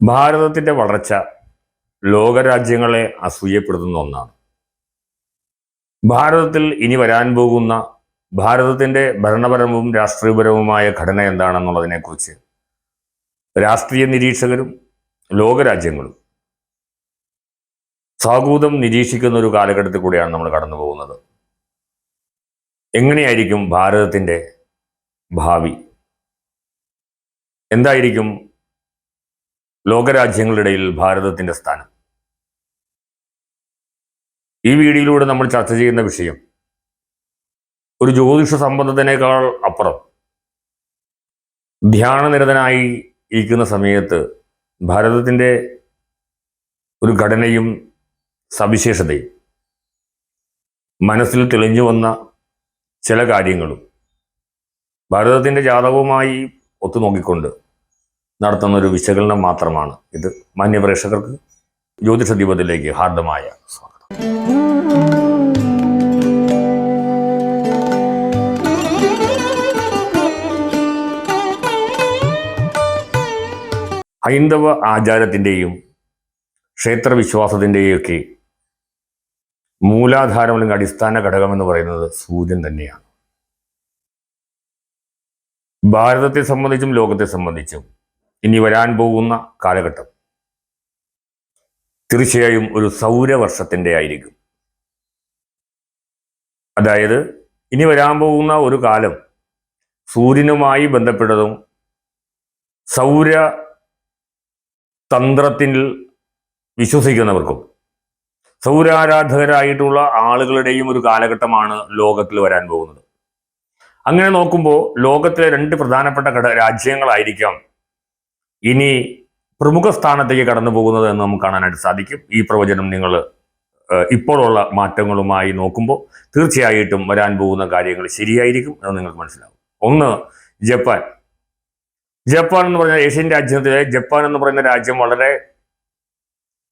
ഭാരതത്തിന്റെ വളർച്ച ലോകരാജ്യങ്ങളെ അസൂയപ്പെടുത്തുന്ന ഒന്നാണ്. ഭാരതത്തിൽ ഇനി വരാൻ പോകുന്ന ഭാരതത്തിന്റെ ഭരണപരവും രാഷ്ട്രീയപരവുമായ ഘടന എന്താണെന്നുള്ളതിനെക്കുറിച്ച് രാഷ്ട്രീയ നിരീക്ഷകരും ലോകരാജ്യങ്ങളും സാഗൂതം നിരീക്ഷിക്കുന്ന ഒരു കാലഘട്ടത്തിൽ കൂടിയാണ് നമ്മൾ കടന്നു പോകുന്നത്. എങ്ങനെയായിരിക്കും ഭാരതത്തിന്റെ ഭാവി? എന്തായിരിക്കും ലോകരാജ്യങ്ങളുടെ ഇടയിൽ ഭാരതത്തിന്റെ സ്ഥാനം. ഈ വീഡിയോയിലൂടെ നമ്മൾ ചർച്ച ചെയ്യുന്ന വിഷയം ഒരു ജ്യോതിഷ സംബന്ധത്തിനേക്കാൾ അപ്പുറം. ധ്യാനനിരതനായി ഇരിക്കുന്ന സമയത്ത് ഭാരതത്തിന്റെ ഒരു ഘടനയും സവിശേഷതയും മനസ്സിൽ തെളിഞ്ഞു വന്ന ചില കാര്യങ്ങളും ഭാരതത്തിന്റെ ജാതകവുമായി ഒത്തുനോക്കിക്കൊണ്ട് നടത്തുന്ന ഒരു വിശകലനം മാത്രമാണ് ഇത്. മാന്യപ്രേക്ഷകർക്ക് ജ്യോതിഷ ദീപത്തിലേക്ക് ഹാർദമായ സ്വാഗതം. ഹൈന്ദവ ആചാരത്തിന്റെയും ക്ഷേത്രവിശ്വാസത്തിന്റെയും ഒക്കെ മൂലാധാരം അല്ലെങ്കിൽ അടിസ്ഥാന ഘടകം എന്ന് പറയുന്നത് സൂര്യൻ തന്നെയാണ്. ഭാരതത്തെ സംബന്ധിച്ചും ലോകത്തെ സംബന്ധിച്ചും ഇനി വരാൻ പോകുന്ന കാലഘട്ടം. തീർച്ചയായും ഒരു സൗരവർഷത്തിന്റെ ആയിരിക്കും. അതായത് ഇനി വരാൻ പോകുന്ന ഒരു കാലം സൂര്യനുമായി ബന്ധപ്പെട്ടതും സൗര തന്ത്രത്തിൽ വിശ്വസിക്കുന്നവർക്കും സൗരാരാധകരായിട്ടുള്ള ആളുകളുടെയും ഒരു കാലഘട്ടമാണ് ലോകത്തിൽ വരാൻ പോകുന്നത്. അങ്ങനെ നോക്കുമ്പോൾ ലോകത്തിലെ രണ്ട് പ്രധാനപ്പെട്ട ഘട രാജ്യങ്ങളായിരിക്കാം ഇനി പ്രമുഖ സ്ഥാനത്തേക്ക് കടന്നു പോകുന്നത് എന്ന് നമുക്ക് കാണാനായിട്ട് സാധിക്കും. ഈ പ്രവചനം നിങ്ങൾ ഇപ്പോഴുള്ള മാറ്റങ്ങളുമായി നോക്കുമ്പോൾ തീർച്ചയായിട്ടും വരാൻ പോകുന്ന കാര്യങ്ങൾ ശരിയായിരിക്കും എന്ന് നിങ്ങൾക്ക് മനസ്സിലാവും. ഒന്ന് ജപ്പാൻ. ജപ്പാൻ എന്ന് പറഞ്ഞ ഏഷ്യൻ രാജ്യത്തിലെ ജപ്പാൻ എന്ന് പറയുന്ന രാജ്യം വളരെ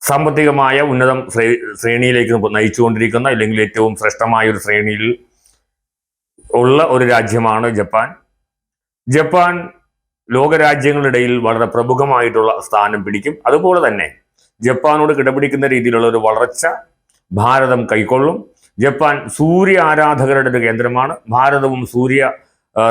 സാമ്പത്തികമായ ഉന്നതം ശ്രേ- ശ്രേണിയിലേക്ക് നയിച്ചുകൊണ്ടിരിക്കുന്ന അല്ലെങ്കിൽ ഏറ്റവും ശ്രേഷ്ഠമായ ഒരു ശ്രേണിയിൽ ഉള്ള ഒരു രാജ്യമാണ് ജപ്പാൻ. ജപ്പാൻ ലോകരാജ്യങ്ങളുടെ ഇടയിൽ വളരെ പ്രമുഖമായിട്ടുള്ള സ്ഥാനം പിടിക്കും. അതുപോലെ തന്നെ ജപ്പാനോട് കിടപിടിക്കുന്ന രീതിയിലുള്ള ഒരു വളർച്ച ഭാരതം കൈക്കൊള്ളും. ജപ്പാൻ സൂര്യ ആരാധകരുടെ ഒരു കേന്ദ്രമാണ്. ഭാരതവും സൂര്യ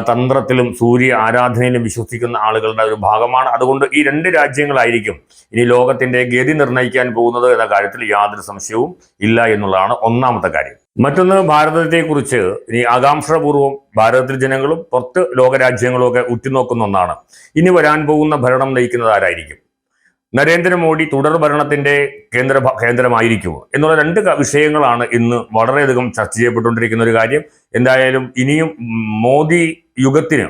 തന്ത്രത്തിലും സൂര്യ ആരാധനയിലും വിശ്വസിക്കുന്ന ആളുകളുടെ ഒരു ഭാഗമാണ്. അതുകൊണ്ട് ഈ രണ്ട് രാജ്യങ്ങളായിരിക്കും ഇനി ലോകത്തിന്റെ ഗതി നിർണയിക്കാൻ പോകുന്നത് എന്ന കാര്യത്തിൽ യാതൊരു സംശയവും ഇല്ല എന്നുള്ളതാണ് ഒന്നാമത്തെ കാര്യം. മറ്റൊന്ന് ഭാരതത്തെക്കുറിച്ച് ഇനി ആകാംക്ഷാപൂർവം ഭാരതത്തിൽ ജനങ്ങളും പുറത്ത് ലോകരാജ്യങ്ങളും ഒക്കെ ഉറ്റുനോക്കുന്ന ഒന്നാണ്. ഇനി വരാൻ പോകുന്ന ഭരണം നയിക്കുന്നത് ആരായിരിക്കും? നരേന്ദ്രമോദി തുടർ ഭരണത്തിന്റെ കേന്ദ്ര കേന്ദ്രമായിരിക്കും കേന്ദ്രമായിരിക്കുമോ? എന്നുള്ള രണ്ട് വിഷയങ്ങളാണ് ഇന്ന് വളരെയധികം ചർച്ച ചെയ്യപ്പെട്ടുകൊണ്ടിരിക്കുന്ന ഒരു കാര്യം. എന്തായാലും ഇനിയും മോദി യുഗത്തിന്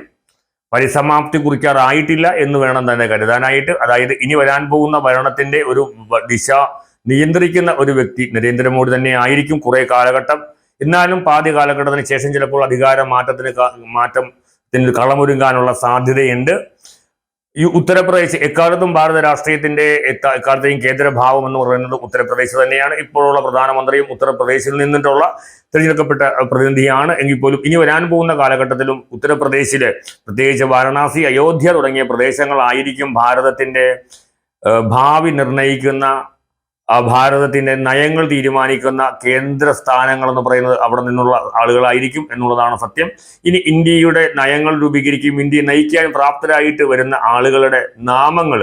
പരിസമാപ്തി കുറിക്കാറായിട്ടില്ല എന്ന് വേണം തന്നെ കരുതാനായിട്ട്. അതായത് ഇനി വരാൻ പോകുന്ന ഭരണത്തിന്റെ ഒരു ദിശ നിയന്ത്രിക്കുന്ന ഒരു വ്യക്തി നരേന്ദ്രമോദി തന്നെ ആയിരിക്കും കുറെ കാലഘട്ടം. എന്നാലും പാതി കാലഘട്ടത്തിന് ശേഷം ചിലപ്പോൾ അധികാര മാറ്റത്തിന് മാറ്റത്തിന് കളമൊരുങ്ങാനുള്ള സാധ്യതയുണ്ട്. ഈ ഉത്തർപ്രദേശ് എക്കാലത്തും ഭാരത രാഷ്ട്രീയത്തിന്റെ എക്ക- എക്കാലത്തെയും കേന്ദ്രഭാവം എന്ന് പറയുന്നത് ഉത്തർപ്രദേശ് തന്നെയാണ്. ഇപ്പോഴുള്ള പ്രധാനമന്ത്രിയും ഉത്തർപ്രദേശിൽ നിന്നിട്ടുള്ള തിരഞ്ഞെടുക്കപ്പെട്ട പ്രതിനിധിയാണ്. എങ്കിൽ പോലും ഇനി വരാൻ പോകുന്ന കാലഘട്ടത്തിലും ഉത്തർപ്രദേശിലെ പ്രത്യേകിച്ച് വാരണാസി അയോധ്യ തുടങ്ങിയ പ്രദേശങ്ങളായിരിക്കും ഭാരതത്തിന്റെ ഭാവി നിർണയിക്കുന്ന ആ ഭാരതത്തിന്റെ നയങ്ങൾ തീരുമാനിക്കുന്ന കേന്ദ്ര സ്ഥാനങ്ങൾ എന്ന് പറയുന്നത് അവിടെ നിന്നുള്ള ആളുകളായിരിക്കും എന്നുള്ളതാണ് സത്യം. ഇനി ഇന്ത്യയുടെ നയങ്ങൾ രൂപീകരിക്കും ഇന്ത്യയെ നയിക്കാൻ പ്രാപ്തരായിട്ട് വരുന്ന ആളുകളുടെ നാമങ്ങൾ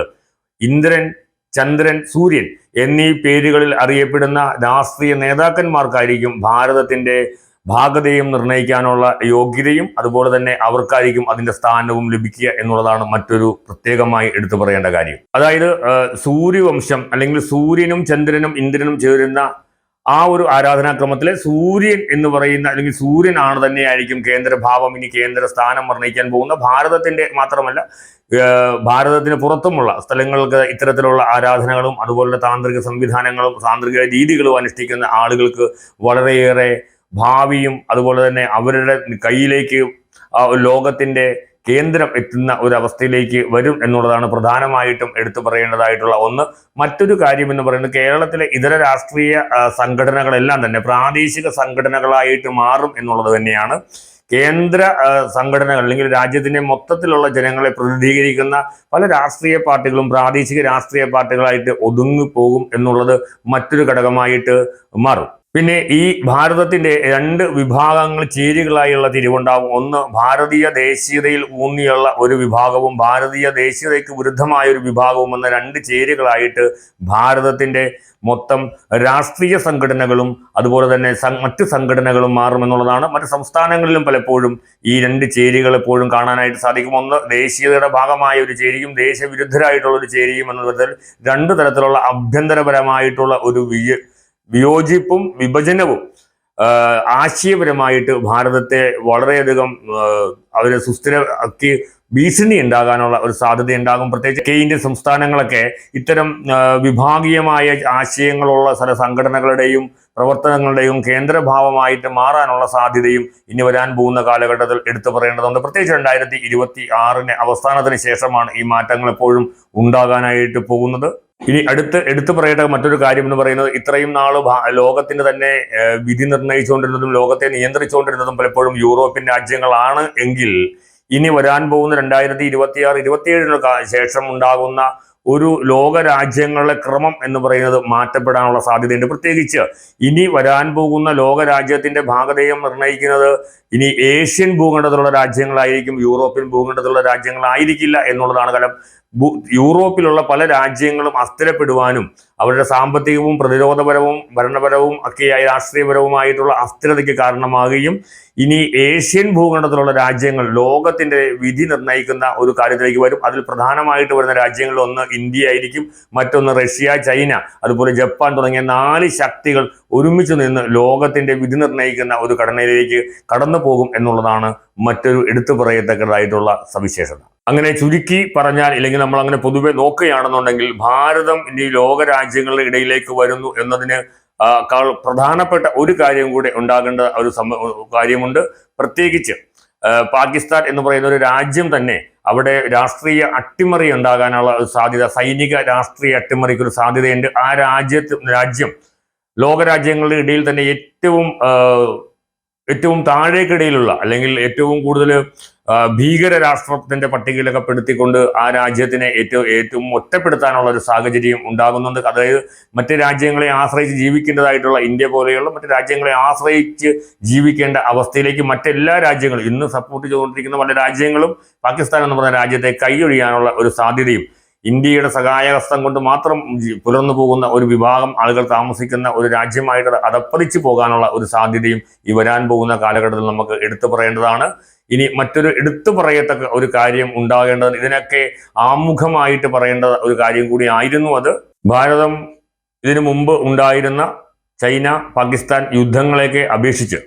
ഇന്ദ്രൻ ചന്ദ്രൻ സൂര്യൻ എന്നീ പേരുകളിൽ അറിയപ്പെടുന്ന രാഷ്ട്രീയ നേതാക്കന്മാർക്കായിരിക്കും ഭാരതത്തിന്റെ ഭാഗതയും നിർണയിക്കാനുള്ള യോഗ്യതയും അതുപോലെ തന്നെ അവർക്കായിരിക്കും അതിന്റെ സ്ഥാനവും ലഭിക്കുക എന്നുള്ളതാണ് മറ്റൊരു പ്രത്യേകമായി എടുത്തു പറയേണ്ട കാര്യം. അതായത് സൂര്യവംശം അല്ലെങ്കിൽ സൂര്യനും ചന്ദ്രനും ഇന്ദ്രനും ചേരുന്ന ആ ഒരു ആരാധനാക്രമത്തിലെ സൂര്യൻ എന്ന് പറയുന്ന അല്ലെങ്കിൽ സൂര്യനാണ് തന്നെയായിരിക്കും കേന്ദ്രഭാവം ഇനി കേന്ദ്ര സ്ഥാനം നിർണയിക്കാൻ പോകുന്ന ഭാരതത്തിന്റെ മാത്രമല്ല ഭാരതത്തിന് പുറത്തുമുള്ള സ്ഥലങ്ങൾക്ക് ഇത്തരത്തിലുള്ള ആരാധനകളും അതുപോലെ താന്ത്രിക സംവിധാനങ്ങളും താന്ത്രിക രീതികളും അനുഷ്ഠിക്കുന്ന ആളുകൾക്ക് വളരെയേറെ ഭാവിയും അതുപോലെ തന്നെ അവരുടെ കയ്യിലേക്ക് ലോകത്തിന്റെ കേന്ദ്രം എത്തുന്ന ഒരു അവസ്ഥയിലേക്ക് വരും എന്നുള്ളതാണ് പ്രധാനമായിട്ടും എടുത്തു പറയേണ്ടതായിട്ടുള്ള ഒന്ന്. മറ്റൊരു കാര്യം എന്ന് പറയുന്നത് കേരളത്തിലെ ഇതര രാഷ്ട്രീയ സംഘടനകളെല്ലാം തന്നെ പ്രാദേശിക സംഘടനകളായിട്ട് മാറും എന്നുള്ളത് തന്നെയാണ്. കേന്ദ്ര സംഘടനകൾ അല്ലെങ്കിൽ രാജ്യത്തിന്റെ മൊത്തത്തിലുള്ള ജനങ്ങളെ പ്രതിനിധീകരിക്കുന്ന പല രാഷ്ട്രീയ പാർട്ടികളും പ്രാദേശിക രാഷ്ട്രീയ പാർട്ടികളായിട്ട് ഒതുങ്ങി പോകും എന്നുള്ളത് മറ്റൊരു ഘടകമായിട്ട് മാറും. പിന്നെ ഈ ഭാരതത്തിന്റെ രണ്ട് വിഭാഗങ്ങൾ ചേരികളായുള്ള തിരിവുണ്ടാവും. ഒന്ന് ഭാരതീയ ദേശീയതയിൽ ഊന്നിയുള്ള ഒരു വിഭാഗവും ഭാരതീയ ദേശീയതയ്ക്ക് വിരുദ്ധമായ ഒരു വിഭാഗവും എന്ന രണ്ട് ചേരികളായിട്ട് ഭാരതത്തിന്റെ മൊത്തം രാഷ്ട്രീയ സംഘടനകളും അതുപോലെ തന്നെ മറ്റ് സംഘടനകളും മാറുമെന്നുള്ളതാണ് മറ്റ് സംസ്ഥാനങ്ങളിലും പലപ്പോഴും ഈ രണ്ട് ചേരികൾ എപ്പോഴും കാണാനായിട്ട് സാധിക്കും. ഒന്ന് ദേശീയതയുടെ ഭാഗമായ ഒരു ചേരിയും ദേശവിരുദ്ധരായിട്ടുള്ള ഒരു ചേരിയും എന്ന തരത്തിൽ രണ്ട് തരത്തിലുള്ള ആഭ്യന്തരപരമായിട്ടുള്ള ഒരു വിയോജിപ്പും വിഭജനവും ആശയപരമായിട്ട് ഭാരതത്തെ വളരെയധികം അവരെ സുസ്ഥിരമാക്കി ഭീഷണി ഉണ്ടാകാനുള്ള ഒരു സാധ്യത ഉണ്ടാകും. പ്രത്യേകിച്ച് കെ ഇന്ത്യൻ സംസ്ഥാനങ്ങളൊക്കെ ഇത്തരം വിഭാഗീയമായ ആശയങ്ങളുള്ള ചില സംഘടനകളുടെയും പ്രവർത്തനങ്ങളുടെയും കേന്ദ്രഭാവമായിട്ട് മാറാനുള്ള സാധ്യതയും ഇനി വരാൻ പോകുന്ന കാലഘട്ടത്തിൽ എടുത്തു പറയേണ്ടതുണ്ട്. പ്രത്യേകിച്ച് രണ്ടായിരത്തി ഇരുപത്തി ആറിന് അവസാനത്തിന് ശേഷമാണ് ഈ മാറ്റങ്ങൾ എപ്പോഴും ഉണ്ടാകാനായിട്ട് പോകുന്നത്. ഇനി അടുത്ത് എടുത്തു പറയേണ്ട മറ്റൊരു കാര്യം എന്ന് പറയുന്നത് ഇത്രയും നാൾ ലോകത്തിന് തന്നെ വിധി നിർണയിച്ചുകൊണ്ടിരുന്നതും ലോകത്തെ നിയന്ത്രിച്ചുകൊണ്ടിരുന്നതും പലപ്പോഴും യൂറോപ്യൻ രാജ്യങ്ങളാണ് എങ്കിൽ ഇനി വരാൻ പോകുന്ന രണ്ടായിരത്തി ഇരുപത്തി ആറ് ഇരുപത്തിയേഴിന് ശേഷം ഉണ്ടാകുന്ന ഒരു ലോക രാജ്യങ്ങളുടെ ക്രമം എന്ന് പറയുന്നത് മാറ്റപ്പെടാനുള്ള സാധ്യതയുണ്ട്. പ്രത്യേകിച്ച് ഇനി വരാൻ പോകുന്ന ലോക രാജ്യത്തിന്റെ ഭാഗതയം നിർണയിക്കുന്നത് ഇനി ഏഷ്യൻ ഭൂഖണ്ഡത്തിലുള്ള രാജ്യങ്ങളായിരിക്കും യൂറോപ്യൻ ഭൂഖണ്ഡത്തിലുള്ള രാജ്യങ്ങളായിരിക്കില്ല എന്നുള്ളതാണ് കാരണം യൂറോപ്പിലുള്ള പല രാജ്യങ്ങളും അസ്ഥിരപ്പെടുവാനും അവരുടെ സാമ്പത്തികവും പ്രതിരോധപരവും ഭരണപരവും ഒക്കെയായി രാഷ്ട്രീയപരവുമായിട്ടുള്ള അസ്ഥിരതയ്ക്ക് കാരണമാകുകയും ഇനി ഏഷ്യൻ ഭൂഖണ്ഡത്തിലുള്ള രാജ്യങ്ങൾ ലോകത്തിന്റെ വിധി നിർണയിക്കുന്ന ഒരു കാര്യത്തിലേക്ക് വരും. അതിൽ പ്രധാനമായിട്ട് വരുന്ന രാജ്യങ്ങളിൽ ഒന്ന് ഇന്ത്യ ആയിരിക്കും മറ്റൊന്ന് റഷ്യ ചൈന അതുപോലെ ജപ്പാൻ തുടങ്ങിയ നാല് ശക്തികൾ ഒരുമിച്ച് നിന്ന് ലോകത്തിന്റെ വിധി നിർണയിക്കുന്ന ഒരു ഘടനയിലേക്ക് കടന്നു പോകും എന്നുള്ളതാണ് മറ്റൊരു എടുത്തു പറയത്തക്കതായിട്ടുള്ള സവിശേഷത. അങ്ങനെ ചുരുക്കി പറഞ്ഞാൽ ഇല്ലെങ്കിൽ നമ്മൾ അങ്ങനെ പൊതുവെ നോക്കുകയാണെന്നുണ്ടെങ്കിൽ ഭാരതം ഇനി ലോകരാജ്യങ്ങളുടെ ഇടയിലേക്ക് വരുന്നു എന്നതിന് പ്രധാനപ്പെട്ട ഒരു കാര്യം കൂടെ ഉണ്ടാകേണ്ട ഒരു കാര്യമുണ്ട്. പ്രത്യേകിച്ച് പാകിസ്ഥാൻ എന്ന് പറയുന്ന ഒരു രാജ്യം തന്നെ അവിടെ രാഷ്ട്രീയ അട്ടിമറി ഉണ്ടാകാനുള്ള ഒരു സാധ്യത സൈനിക രാഷ്ട്രീയ അട്ടിമറിക്ക് ഒരു സാധ്യതയുണ്ട്. ആ രാജ്യത്ത് രാജ്യം ലോകരാജ്യങ്ങളുടെ ഇടയിൽ തന്നെ ഏറ്റവും ഏറ്റവും താഴേക്കിടയിലുള്ള അല്ലെങ്കിൽ ഏറ്റവും കൂടുതൽ ഭീകര രാഷ്ട്രത്തിന്റെ പട്ടികയിലൊക്കെ പെടുത്തിക്കൊണ്ട് ആ രാജ്യത്തിനെ ഏറ്റവും ഏറ്റവും ഒറ്റപ്പെടുത്താനുള്ള ഒരു സാഹചര്യം ഉണ്ടാകുന്നുണ്ട്. അതായത് മറ്റ് രാജ്യങ്ങളെ ആശ്രയിച്ച് ജീവിക്കേണ്ടതായിട്ടുള്ള ഇന്ത്യ പോലെയുള്ള മറ്റ് രാജ്യങ്ങളെ ആശ്രയിച്ച് ജീവിക്കേണ്ട അവസ്ഥയിലേക്ക് മറ്റെല്ലാ രാജ്യങ്ങളും ഇന്ന് സപ്പോർട്ട് ചെയ്തുകൊണ്ടിരിക്കുന്ന പല രാജ്യങ്ങളും പാകിസ്ഥാൻ എന്ന് പറഞ്ഞ രാജ്യത്തെ കൈയൊഴിയാനുള്ള ഒരു സാധ്യതയും ഇന്ത്യയുടെ സഹായഹസ്തം കൊണ്ട് മാത്രം പുലർന്നു പോകുന്ന ഒരു വിഭാഗം ആളുകൾ താമസിക്കുന്ന ഒരു രാജ്യമായിട്ട് അത് അതപ്പതിച്ചു പോകാനുള്ള ഒരു സാധ്യതയും ഈ വരാൻ പോകുന്ന കാലഘട്ടത്തിൽ നമുക്ക് എടുത്തു പറയേണ്ടതാണ്. ഇനി മറ്റൊരു എടുത്തു പറയത്തക്ക ഒരു കാര്യം ഉണ്ടാകേണ്ടത് ഇതിനൊക്കെ ആമുഖമായിട്ട് പറയേണ്ട ഒരു കാര്യം കൂടി ആയിരുന്നു അത്. ഭാരതം ഇതിനു മുമ്പ് ഉണ്ടായിരുന്ന ചൈന പാകിസ്ഥാൻ യുദ്ധങ്ങളെയൊക്കെ അപേക്ഷിച്ച്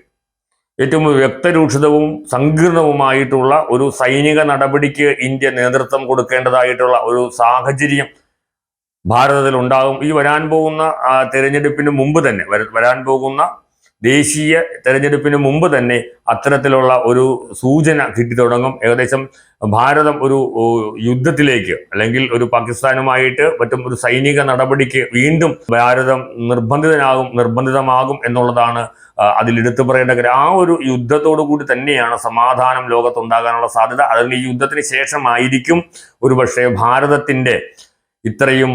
ഏറ്റവും വ്യക്തരൂക്ഷിതവും സങ്കീർണവുമായിട്ടുള്ള ഒരു സൈനിക നടപടിക്ക് ഇന്ത്യ നേതൃത്വം കൊടുക്കേണ്ടതായിട്ടുള്ള ഒരു സാഹചര്യം ഭാരതത്തിൽ ഉണ്ടാകും. ഈ വരാൻ പോകുന്ന തെരഞ്ഞെടുപ്പിന് മുമ്പ് തന്നെ വരാൻ പോകുന്ന ദേശീയ തെരഞ്ഞെടുപ്പിന് മുമ്പ് തന്നെ അത്തരത്തിലുള്ള ഒരു സൂചന കിട്ടി തുടങ്ങും. ഏകദേശം ഭാരതം ഒരു യുദ്ധത്തിലേക്ക് അല്ലെങ്കിൽ ഒരു പാകിസ്ഥാനുമായിട്ട് മറ്റും ഒരു സൈനിക നടപടിക്ക് വീണ്ടും ഭാരതം നിർബന്ധിതനാകും നിർബന്ധിതമാകും എന്നുള്ളതാണ് അതിലെടുത്തു പറയേണ്ട കാര്യം. ആ ഒരു യുദ്ധത്തോടു കൂടി തന്നെയാണ് സമാധാനം ലോകത്തുണ്ടാകാനുള്ള സാധ്യത. അതിൽ ഈ യുദ്ധത്തിന് ശേഷമായിരിക്കും ഒരു പക്ഷേ ഭാരതത്തിന്റെ ഇത്രയും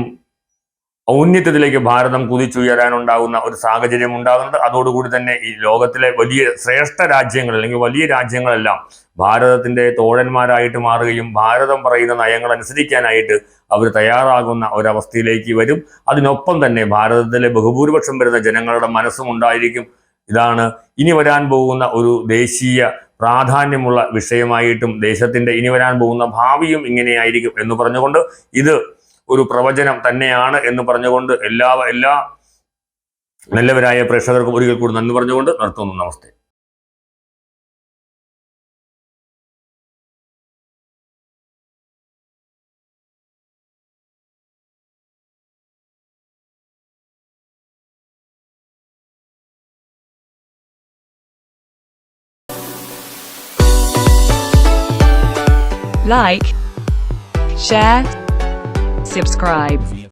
ഔന്നത്യത്തിലേക്ക് ഭാരതം കുതിച്ചുയരാനുണ്ടാകുന്ന ഒരു സാഹചര്യം ഉണ്ടാകുന്നുണ്ട്. അതോടുകൂടി തന്നെ ഈ ലോകത്തിലെ വലിയ ശ്രേഷ്ഠ രാജ്യങ്ങൾ അല്ലെങ്കിൽ വലിയ രാജ്യങ്ങളെല്ലാം ഭാരതത്തിന്റെ തോഴന്മാരായിട്ട് മാറുകയും ഭാരതം പറയുന്ന നയങ്ങൾ അനുസരിക്കാനായിട്ട് അവർ തയ്യാറാകുന്ന ഒരവസ്ഥയിലേക്ക് വരും. അതിനൊപ്പം തന്നെ ഭാരതത്തിലെ ബഹുഭൂരിപക്ഷം വരുന്ന ജനങ്ങളുടെ മനസ്സും ഉണ്ടായിരിക്കും. ഇതാണ് ഇനി വരാൻ പോകുന്ന ഒരു ദേശീയ പ്രാധാന്യമുള്ള വിഷയമായിട്ടും ദേശത്തിന്റെ ഇനി വരാൻ പോകുന്ന ഭാവിയും ഇങ്ങനെയായിരിക്കും എന്ന് പറഞ്ഞുകൊണ്ട് ഇത് ഒരു പ്രവചനം തന്നെയാണ് എന്ന് പറഞ്ഞുകൊണ്ട് എല്ലാ എല്ലാ നല്ലവരായ പ്രേക്ഷകർക്കും ഒരിക്കൽ കൂടി നന്ദി പറഞ്ഞുകൊണ്ട് നിർത്തുന്നു. നമസ്തേ. Like, share, subscribe.